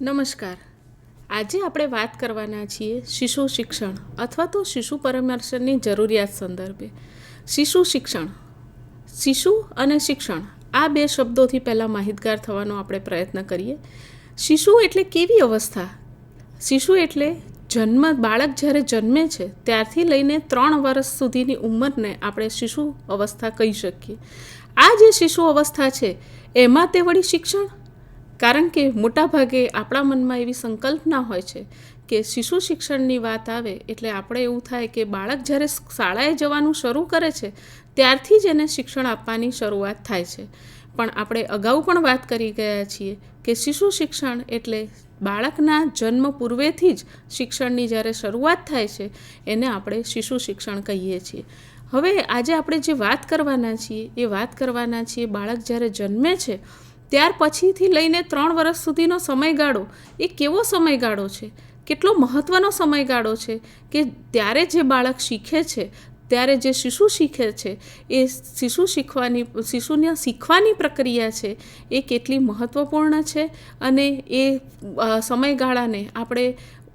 નમસ્કાર. આજે આપણે વાત કરવાના છીએ શિશુ શિક્ષણ અથવા તો શિશુ પરામર્શનની જરૂરિયાત સંદર્ભે. શિશુ શિક્ષણ. શિશુ અને શિક્ષણ, આ બે શબ્દોથી પહેલાં માહિતગાર થવાનો આપણે પ્રયત્ન કરીએ. શિશુ એટલે કેવી અવસ્થા? શિશુ એટલે જન્મ, બાળક જ્યારે જન્મે છે, ત્યારથી લઈને ત્રણ વર્ષ સુધીની ઉંમરને આપણે શિશુ અવસ્થા કહી શકીએ. આ જે શિશુ અવસ્થા છે, એમાં તે વળી શિક્ષણ કારણ કે મોટાભાગે આપણા મનમાં એવી સંકલ્પના હોય છે કે શિશુ શિક્ષણની વાત આવે એટલે આપણે એવું થાય કે બાળક જ્યારે શાળાએ જવાનું શરૂ કરે છે, ત્યારથી જ એને શિક્ષણ આપવાની શરૂઆત થાય છે. પણ આપણે અગાઉ પણ વાત કરી ગયા છીએ કે શિશુ શિક્ષણ એટલે બાળકના જન્મ પૂર્વેથી જ શિક્ષણની જ્યારે શરૂઆત થાય છે, એને આપણે શિશુ શિક્ષણ કહીએ છીએ. હવે આજે આપણે જે વાત કરવાના છીએ, એ વાત કરવાના છીએ બાળક જ્યારે જન્મે છે ત્યાર પછીથી લઈને ત્રણ વર્ષ સુધીનો સમયગાળો, એ કેવો સમયગાળો છે? કેટલો મહત્ત્વનો સમયગાળો છે કે ત્યારે જે બાળક શીખે છે, ત્યારે જે શિશુ શીખે છે, એ શિશુ શીખવાની, શિશુને શીખવાની પ્રક્રિયા છે, એ કેટલી મહત્ત્વપૂર્ણ છે અને એ સમયગાળાને આપણે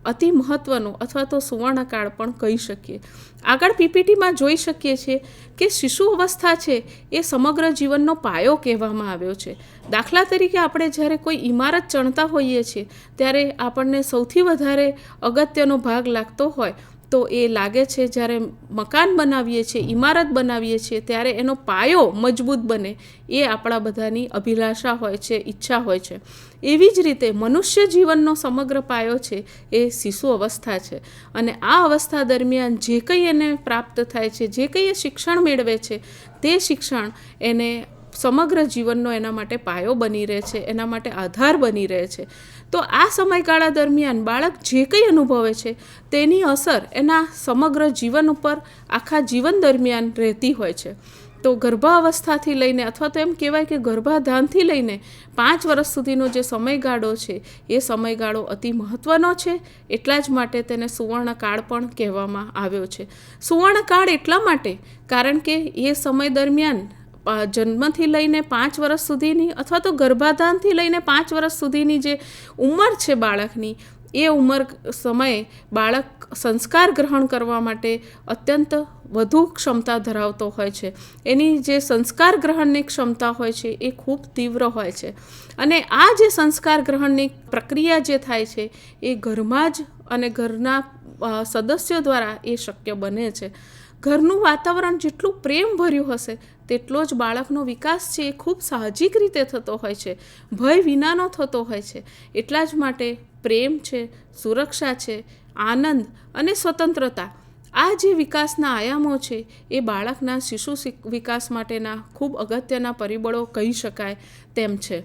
અતિ મહત્ત્વનો અથવા તો સુવર્ણકાળ પણ કહી શકીએ. આગળ પીપીટીમાં જોઈ શકીએ છીએ કે શિશુ અવસ્થા છે એ સમગ્ર જીવનનો પાયો કહેવામાં આવ્યો છે. દાખલા તરીકે આપણે જ્યારે કોઈ ઇમારત ચણતા હોઈએ છીએ, ત્યારે આપણને સૌથી વધારે અગત્યનો ભાગ લાગતો હોય તો એ લાગે છે જ્યારે મકાન બનાવીએ છીએ ઇમારત બનાવીએ છીએ, ત્યારે એનો પાયો મજબૂત બને. એ આપણા બધાની અભિલાષા હોય છે, ઈચ્છા હોય છે. એવી જ રીતે મનુષ્ય જીવનનો સમગ્ર પાયો છે એ શિશુ અવસ્થા છે. અને આ અવસ્થા દરમિયાન જે કંઈ એને પ્રાપ્ત થાય છે, જે કંઈ એ શિક્ષણ મેળવે છે, તે શિક્ષણ એને સમગ્ર જીવનનો એના માટે પાયો બની રહે છે, એના માટે આધાર બની રહે છે. તો આ સમયગાળા દરમિયાન બાળક જે કંઈ અનુભવે છે તેની અસર એના સમગ્ર જીવન ઉપર આખા જીવન દરમિયાન રહેતી હોય છે. તો ગર્ભાવસ્થાથી લઈને અથવા તો એમ કહેવાય કે ગર્ભાધાનથી લઈને પાંચ વર્ષ સુધીનો જે સમયગાળો છે, એ સમયગાળો અતિ મહત્ત્વનો છે. એટલા જ માટે તેને સુવર્ણકાળ પણ કહેવામાં આવ્યો છે. સુવર્ણકાળ એટલા માટે કારણ કે એ સમય દરમિયાન જન્મથી લઈને પાંચ વર્ષ સુધીની અથવા તો ગર્ભાધાનથી લઈને પાંચ વર્ષ સુધીની જે ઉંમર છે બાળકની, એ ઉંમર સમયે બાળક સંસ્કાર ગ્રહણ કરવા માટે અત્યંત વધુ ક્ષમતા ધરાવતો હોય છે. એની જે સંસ્કાર ગ્રહણની ક્ષમતા હોય છે એ ખૂબ તીવ્ર હોય છે. અને આ જે સંસ્કાર ગ્રહણની પ્રક્રિયા જે થાય છે એ ઘરમાં જ અને ઘરના સદસ્યો દ્વારા એ શક્ય બને છે. ઘરનું વાતાવરણ જેટલું પ્રેમ ભર્યું હશે, તેટલો જ બાળકનો વિકાસ છે એ ખૂબ સાહજિક રીતે થતો હોય છે, ભય વિનાનો થતો હોય છે. એટલા જ માટે પ્રેમ છે, સુરક્ષા છે, આનંદ અને સ્વતંત્રતા, આ જે વિકાસના આયામો છે એ બાળકના શિશુ વિકાસ માટેના ખૂબ અગત્યના પરિબળો કહી શકાય તેમ છે.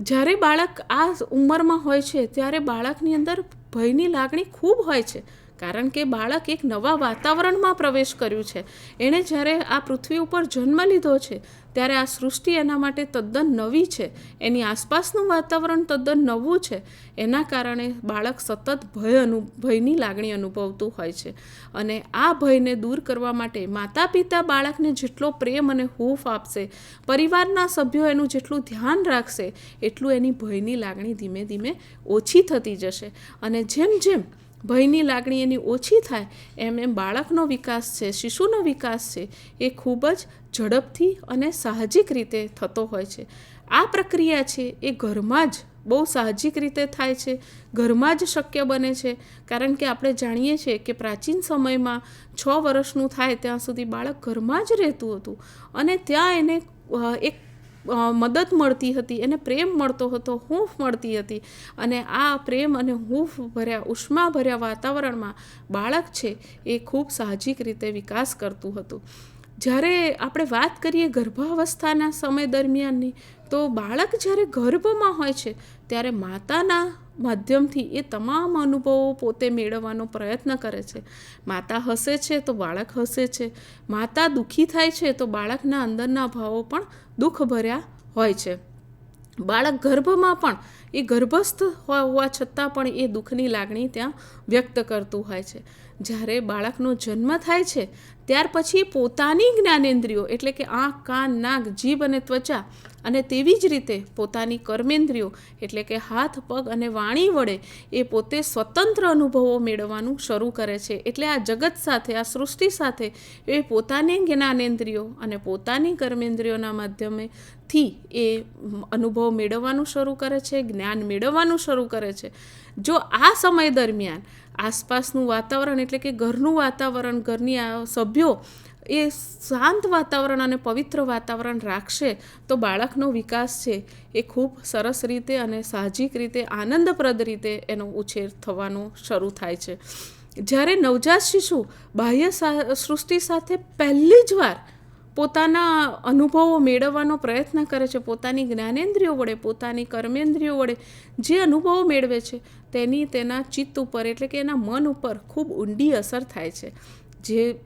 જ્યારે બાળક આ ઉંમરમાં હોય છે, ત્યારે બાળકની અંદર ભયની લાગણી ખૂબ હોય છે. કારણ કે બાળક એક નવા વાતાવરણમાં પ્રવેશ કર્યું છે. એણે જ્યારે આ પૃથ્વી ઉપર જન્મ લીધો છે, ત્યારે આ સૃષ્ટિ એના માટે તદ્દન નવી છે. એની આસપાસનું વાતાવરણ તદ્દન નવું છે. એના કારણે બાળક સતત ભય અનુ, ભયની લાગણી અનુભવતું હોય છે. અને આ ભયને દૂર કરવા માટે માતા પિતા બાળકને જેટલો પ્રેમ અને હૂફ આપશે, પરિવારના સભ્યો એનું જેટલું ધ્યાન રાખશે, એટલું એની ભયની લાગણી ધીમે ધીમે ઓછી થતી જશે. અને જેમ જેમ ભયની લાગણી એની ઓછી થાય એમ એમ બાળકનો વિકાસ છે, શિશુનો વિકાસ છે, એ ખૂબ જ ઝડપથી અને સાહજિક રીતે થતો હોય છે. આ પ્રક્રિયા છે, એ ઘરમાં જ બહુ સાહજિક રીતે થાય છે, ઘરમાં જ શક્ય બને છે. કારણ કે આપણે જાણીએ છીએ કે પ્રાચીન સમયમાં છ વર્ષનું થાય ત્યાં સુધી બાળક ઘરમાં જ રહેતું હતું અને ત્યાં એને એક મદદ મળતી હતી, એને પ્રેમ મળતો હતો, હૂંફ મળતી હતી. અને આ પ્રેમ અને હૂંફ ભર્યા, ઉષ્મા ભર્યા વાતાવરણમાં બાળક છે એ ખૂબ સાહજિક રીતે વિકાસ કરતું હતું. જ્યારે આપણે વાત કરીએ ગર્ભાવસ્થાના સમય દરમિયાનની, તો બાળક જ્યારે ગર્ભમાં હોય છે, ત્યારે માતાના માધ્યમથી એ તમામ અનુભવો પોતે મેળવવાનો પ્રયત્ન કરે છે. માતા હસે છે તો બાળક હસે છે. માતા દુઃખી થાય છે તો બાળકના અંદરના ભાવો પણ દુઃખ ભર્યા હોય છે. બાળક ગર્ભમાં પણ, એ ગર્ભસ્થ હોવા છતાં પણ એ દુઃખની લાગણી ત્યાં વ્યક્ત કરતું હોય છે. જ્યારે બાળકનો જન્મ થાય છે, ત્યાર પછી પોતાની જ્ઞાનેન્દ્રિયો એટલે કે આંખ, કાન, નાક, જીભ અને ત્વચા અને તેવી જ રીતે પોતાની કર્મેન્દ્રિયો એટલે કે હાથ, પગ અને વાણી વડે એ પોતે સ્વતંત્ર અનુભવો મેળવવાનું શરૂ કરે છે. એટલે આ જગત સાથે, આ સૃષ્ટિ સાથે એ પોતાની જ્ઞાનેન્દ્રિયો અને પોતાની કર્મેન્દ્રિયોના માધ્યમેથી એ અનુભવ મેળવવાનું શરૂ કરે છે, જ્ઞાન મેળવવાનું શરૂ કરે છે. જો આ સમય દરમિયાન આસપાસનું વાતાવરણ એટલે કે ઘરનું વાતાવરણ, ઘરની આ સભ્યો એ શાંત વાતાવરણ અને પવિત્ર વાતાવરણ રાખશે તો બાળકનો વિકાસ છે. એ ખૂબ સરસ રીતે અને સાહજિક રીતે, આનંદપ્રદ રીતે એનો ઉછેર થવાનો શરૂ થાય છે. જ્યારે નવજાત શિશુ બાહ્ય સૃષ્ટિ સાથે પહેલી જ વાર પોતાના અનુભવો મેળવવાનો પ્રયત્ન કરે છે, પોતાની જ્ઞાનેન્દ્રિયો વડે, પોતાની કર્મેન્દ્રિયો વડે, જે અનુભવો મેળવે છે, તેની તેના ચિત્ત ઉપર એટલે કે એના મન ઉપર ખૂબ ઊંડી અસર થાય છે. જે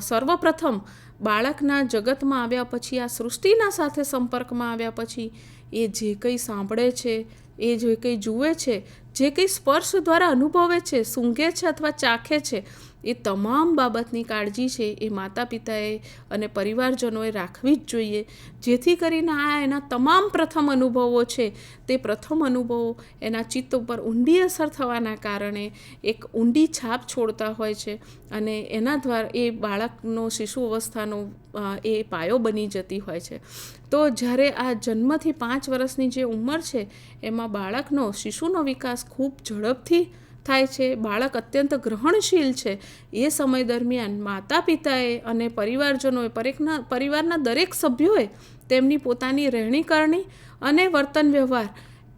સર્વપ્રથમ બાળકના જગતમાં આવ્યા પછી, આ સૃષ્ટિના સાથે સંપર્કમાં આવ્યા પછી, એ જે કંઈ સાંભળે છે, એ જે કંઈ જુએ છે, જે કંઈ સ્પર્શ દ્વારા અનુભવે છે, સૂંઘે છે અથવા ચાખે છે એ તમામ બાબતની કાળજી છે એ માતા પિતાએ અને પરિવારજનોએ રાખવી જ જોઈએ. જેથી કરીને આ એના તમામ પ્રથમ અનુભવો છે, તે પ્રથમ અનુભવો એના ચિત્ત ઉપર ઊંડી અસર થવાના કારણે એક ઊંડી છાપ છોડતા હોય છે અને એના દ્વારા, એ બાળકનો શિશુ અવસ્થાનો એ પાયો બની જતી હોય છે. તો જ્યારે આ જન્મથી પાંચ વર્ષની જે ઉંમર છે, એમાં બાળકનો, શિશુનો વિકાસ ખૂબ ઝડપથી થાય છે, બાળક અત્યંત ગ્રહણશીલ છે. એ સમય દરમિયાન માતા પિતાએ અને પરિવારજનોએ પરેકના પરિવારના દરેક સભ્યોએ તેમની પોતાની રહેણી કરણી અને વર્તન વ્યવહાર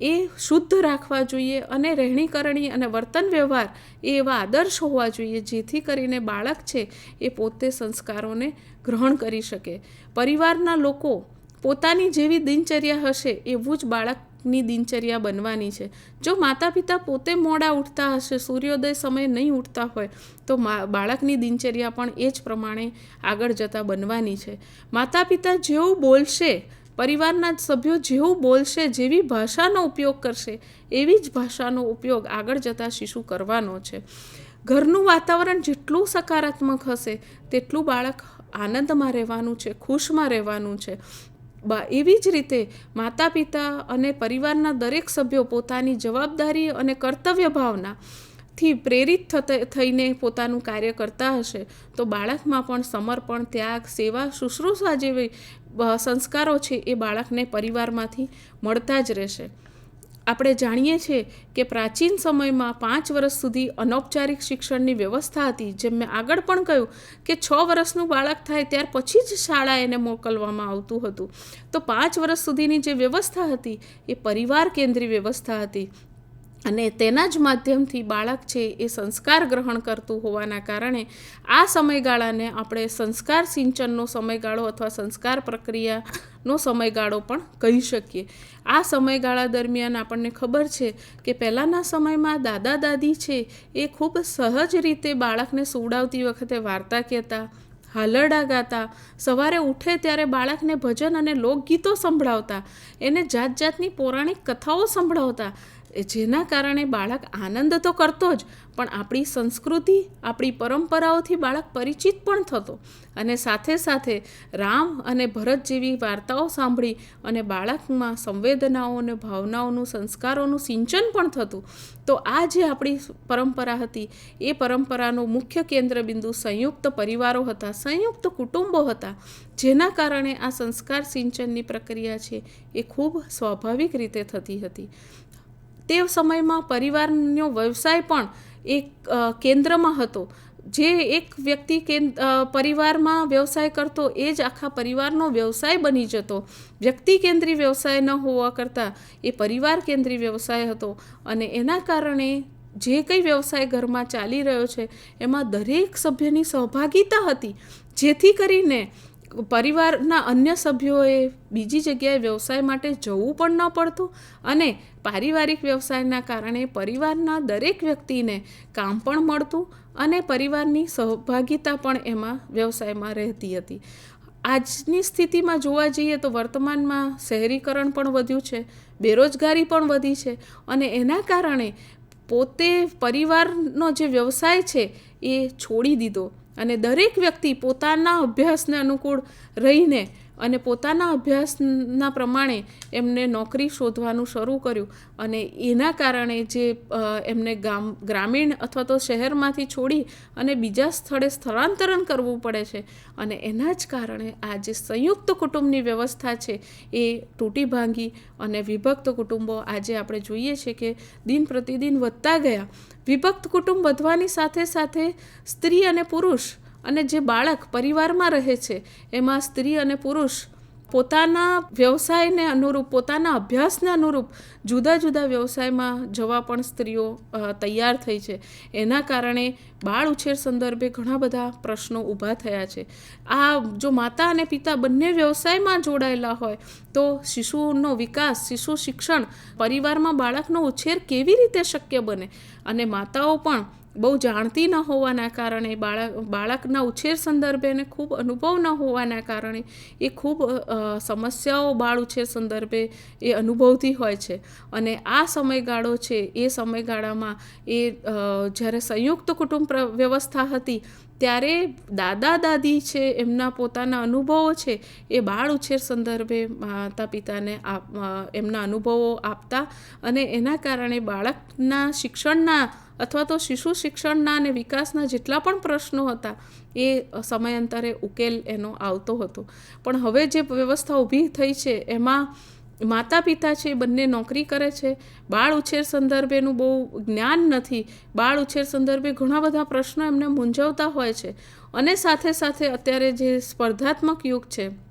એ શુદ્ધ રાખવા જોઈએ અને રહેણી કરણી અને વર્તન વ્યવહાર એ એવા આદર્શ હોવા જોઈએ, જેથી કરીને બાળક છે એ પોતે સંસ્કારોને ગ્રહણ કરી શકે. પરિવારના લોકો પોતાની જેવી દિનચર્યા હશે, એવું જ બાળકની દિનચર્યા બનવાની છે. જો માતા પિતા પોતે મોડા ઉઠતા હશે, સૂર્યોદય સમયે નહીં ઉઠતા હોય, તો બાળકની દિનચર્યા પણ એ જ પ્રમાણે આગળ જતાં બનવાની છે. માતા પિતા જેવું બોલશે, પરિવારના સભ્યો જેવું બોલશે, જેવી ભાષાનો ઉપયોગ કરશે, એવી જ ભાષાનો ઉપયોગ આગળ જતાં શિશુ કરવાનો છે. ઘરનું વાતાવરણ જેટલું સકારાત્મક હશે, તેટલું બાળક આનંદમાં રહેવાનું છે, ખુશમાં રહેવાનું છે. એવી જ રીતે માતા પિતા અને પરિવારના દરેક સભ્યો પોતાની જવાબદારી અને કર્તવ્ય ભાવના થી પ્રેરિત થઈને પોતાનું કાર્ય કરતા હશે, તો બાળકમાં પણ સમર્પણ, ત્યાગ, સેવા, શુશ્રૂષા જેવી સંસ્કારો છે એ બાળકને પરિવારમાંથી મળતા જ રહેશે. આપણે જાણીએ છીએ કે પ્રાચીન સમયમાં પાંચ વર્ષ સુધી અનૌપચારિક શિક્ષણની વ્યવસ્થા હતી, જેમ મેં આગળ પણ કહ્યું કે છ વર્ષનું બાળક થાય ત્યાર પછી જ શાળા એને મોકલવામાં આવતું હતું. તો પાંચ વર્ષ સુધીની જે વ્યવસ્થા હતી, એ પરિવાર કેન્દ્રી વ્યવસ્થા હતી. અને તેના જ માધ્યમથી બાળક છે એ સંસ્કાર ગ્રહણ કરતું હોવાના કારણે આ સમયગાળાને આપણે સંસ્કાર સિંચનનો સમયગાળો અથવા સંસ્કાર પ્રક્રિયાનો સમયગાળો પણ કહી શકીએ. આ સમયગાળા દરમિયાન આપણને ખબર છે કે પહેલાંના સમયમાં દાદા દાદી છે એ ખૂબ સહજ રીતે બાળકને સુવડાવતી વખતે વાર્તા કહેતા, હાલરડા ગાતા, સવારે ઉઠે ત્યારે બાળકને ભજન અને લોકગીતો સંભળાવતા, એને જાત જાતની પૌરાણિક કથાઓ સંભળાવતા જેના કારણે બાળક આનંદ તો કરતો જ, પણ આપણી સંસ્કૃતિ, આપણી પરંપરાઓથી બાળક પરિચિત પણ થતો. અને સાથે સાથે રામ અને ભરત જેવી વાર્તાઓ સાંભળી અને બાળકમાં સંવેદનાઓ અને ભાવનાઓનું, સંસ્કારોનું સિંચન પણ થતું. તો આ જે આપણી પરંપરા હતી, એ પરંપરાનું મુખ્ય કેન્દ્રબિંદુ સંયુક્ત પરિવારો હતા, સંયુક્ત કુટુંબો હતા, જેના કારણે આ સંસ્કાર સિંચનની પ્રક્રિયા છે એ ખૂબ સ્વાભાવિક રીતે થતી હતી. તે સમયમાં પરિવારનો વ્યવસાય પણ એક કેન્દ્રમાં હતો. જે એક વ્યક્તિ પરિવારમાં વ્યવસાય કરતો એ જ આખા પરિવારનો વ્યવસાય બની જતો. વ્યક્તિ કેન્દ્રી વ્યવસાય ન હોવા કરતાં એ પરિવાર કેન્દ્રી વ્યવસાય હતો અને એના કારણે જે કંઈ વ્યવસાય ઘરમાં ચાલી રહ્યો છે, એમાં દરેક સભ્યની સહભાગિતા હતી. જેથી કરીને પરિવારના અન્ય સભ્યોએ બીજી જગ્યાએ વ્યવસાય માટે જવું પણ ન પડતું અને પારિવારિક વ્યવસાયના કારણે પરિવારના દરેક વ્યક્તિને કામ પણ મળતું અને પરિવારની સહભાગિતા પણ એમાં વ્યવસાયમાં રહેતી હતી. આજની સ્થિતિમાં જોવા જઈએ તો વર્તમાનમાં શહેરીકરણ પણ વધ્યું છે, બેરોજગારી પણ વધી છે અને એના કારણે પોતે પરિવારનો જે વ્યવસાય છે એ છોડી દીધો. અને દરેક વ્યક્તિ પોતાના અભ્યાસને અનુકૂળ રહીને અને પોતાના અભ્યાસના પ્રમાણે એમને નોકરી શોધવાનું શરૂ કર્યું અને એના કારણે જે એમને ગામ, ગ્રામીણ અથવા તો શહેરમાંથી છોડી અને બીજા સ્થળે સ્થળાંતરણ કરવું પડે છે અને એના જ કારણે આ જે સંયુક્ત કુટુંબની વ્યવસ્થા છે એ તૂટી ભાંગી અને વિભક્ત કુટુંબો આજે આપણે જોઈએ છે કે દિન પ્રતિદિન વધતા ગયા. વિભક્ત કુટુંબ વધવાની સાથે સાથે સ્ત્રી અને પુરુષ અને જે બાળક પરિવારમાં રહે છે, એમાં સ્ત્રી અને પુરુષ પોતાના વ્યવસાયને અનુરૂપ, પોતાના અભ્યાસને અનુરૂપ જુદા જુદા વ્યવસાયમાં જવા પણ સ્ત્રીઓ તૈયાર થઈ છે. એના કારણે બાળ ઉછેર સંદર્ભે ઘણા બધા પ્રશ્નો ઊભા થયા છે. આ જો માતા અને પિતા બંને વ્યવસાયમાં જોડાયેલા હોય, તો શિશુનો વિકાસ, શિશુ શિક્ષણ પરિવારમાં બાળકનો ઉછેર કેવી રીતે શક્ય બને? અને માતાઓ પણ બહુ જાણતી ન હોવાના કારણે, બાળક, બાળકના ઉછેર સંદર્ભે એને ખૂબ અનુભવ ન હોવાના કારણે એ ખૂબ સમસ્યાઓ બાળ ઉછેર સંદર્ભે એ અનુભવતી હોય છે. અને આ સમયગાળો છે, એ સમયગાળામાં એ જ્યારે સંયુક્ત કુટુંબ વ્યવસ્થા હતી, ત્યારે દાદા, દાદી છે, એમના પોતાના અનુભવો છે, એ બાળ ઉછેર સંદર્ભે માતા પિતાને એમના અનુભવો આપતા અને એના કારણે બાળકના શિક્ષણના અથવા તો શિશુ શિક્ષણના અને વિકાસના જેટલા પણ પ્રશ્નો હતા, એ સમયાંતરે ઉકેલ એનો આવતો હતો. પણ હવે જે વ્યવસ્થા ઊભી થઈ છે, એમાં માતા પિતા છે, બંને નોકરી કરે છે, બાળ ઉછેર સંદર્ભેનું બહુ જ્ઞાન નથી, બાળ ઉછેર સંદર્ભે ઘણા બધા પ્રશ્નો એમને મૂંઝવતા હોય છે. અને સાથે સાથે અત્યારે જે સ્પર્ધાત્મક યુગ છે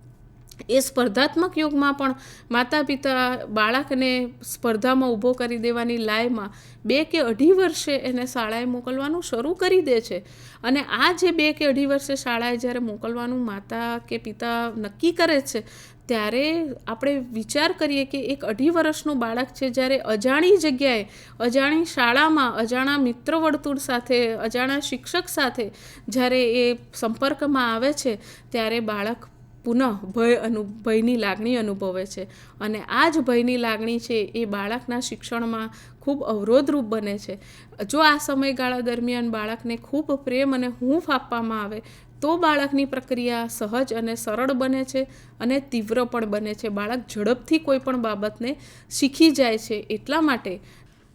એ સ્પર્ધાત્મક યુગમાં પણ માતા પિતા બાળકને સ્પર્ધામાં ઊભો કરી દેવાની લાયમાં બે કે અઢી વર્ષે એને શાળાએ મોકલવાનું શરૂ કરી દે છે. અને આ જે બે કે અઢી વર્ષે શાળાએ જ્યારે મોકલવાનું માતા કે પિતા નક્કી કરે છે, ત્યારે આપણે વિચાર કરીએ કે એક અઢી વર્ષનું બાળક છે જ્યારે અજાણી જગ્યાએ, અજાણી શાળામાં, અજાણા મિત્ર વર્તુળ સાથે, અજાણા શિક્ષક સાથે જ્યારે એ સંપર્કમાં આવે છે, ત્યારે બાળક પુનઃ ભય અનુ, ભયની લાગણી અનુભવે છે. અને આ જ ભયની લાગણી છે એ બાળકના શિક્ષણમાં ખૂબ અવરોધરૂપ બને છે. જો આ સમયગાળા દરમિયાન બાળકને ખૂબ પ્રેમ અને હૂંફ આપવામાં આવે, તો બાળકની પ્રક્રિયા સહજ અને સરળ બને છે અને તીવ્ર પણ બને છે. બાળક ઝડપથી કોઈ પણ બાબતને શીખી જાય છે એટલા માટે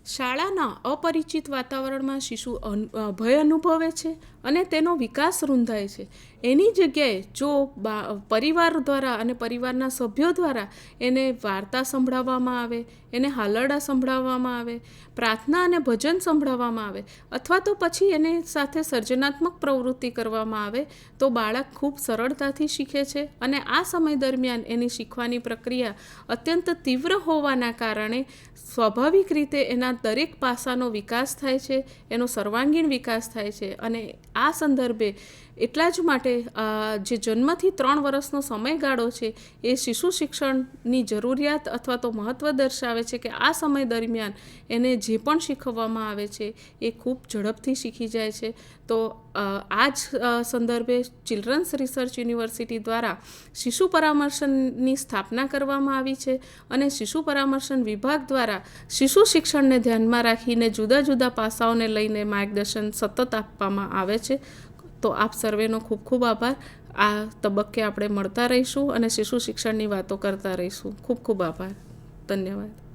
શાળાના અપરિચિત વાતાવરણમાં શિશુ ભય અનુભવે છે અને તેનો વિકાસ રૂંધાય છે. એની જગ્યાએ જો પરિવાર દ્વારા અને પરિવારના સભ્યો દ્વારા એને વાર્તા સંભળાવવામાં આવે એને હાલરડા સંભળાવવામાં આવે, પ્રાર્થના અને ભજન સંભળાવવામાં આવે, અથવા તો પછી એને સાથે સર્જનાત્મક પ્રવૃત્તિ કરવામાં આવે, તો બાળક ખૂબ સરળતાથી શીખે છે અને આ સમય દરમિયાન એની શીખવાની પ્રક્રિયા અત્યંત તીવ્ર હોવાના કારણે સ્વાભાવિક રીતે એના દરેક પાસાનો વિકાસ થાય છે, એનો સર્વાંગીણ વિકાસ થાય છે અને આ સંદર્ભે એટલા જ માટે જે જન્મથી ત્રણ વર્ષનો સમયગાળો છે, એ શિશુ શિક્ષણની જરૂરિયાત અથવા તો મહત્ત્વ દર્શાવે છે કે આ સમય દરમિયાન એને જે પણ શીખવવામાં આવે છે, એ ખૂબ ઝડપથી શીખી જાય છે. તો આ જ સંદર્ભે ચિલ્ડ્રન્સ રિસર્ચ યુનિવર્સિટી દ્વારા શિશુ પરામર્શનની સ્થાપના કરવામાં આવી છે અને શિશુ પરામર્શન વિભાગ દ્વારા શિશુ શિક્ષણને ધ્યાનમાં રાખીને જુદા જુદા પાસાઓને લઈને માર્ગદર્શન સતત આપવામાં આવે છે. તો આપ સર્વેનો ખૂબ ખૂબ આભાર. આ તબક્કે આપણે મળતા રહીશું અને શિશુ શિક્ષણની વાતો કરતા રહીશું. ખૂબ ખૂબ આભાર. ધન્યવાદ.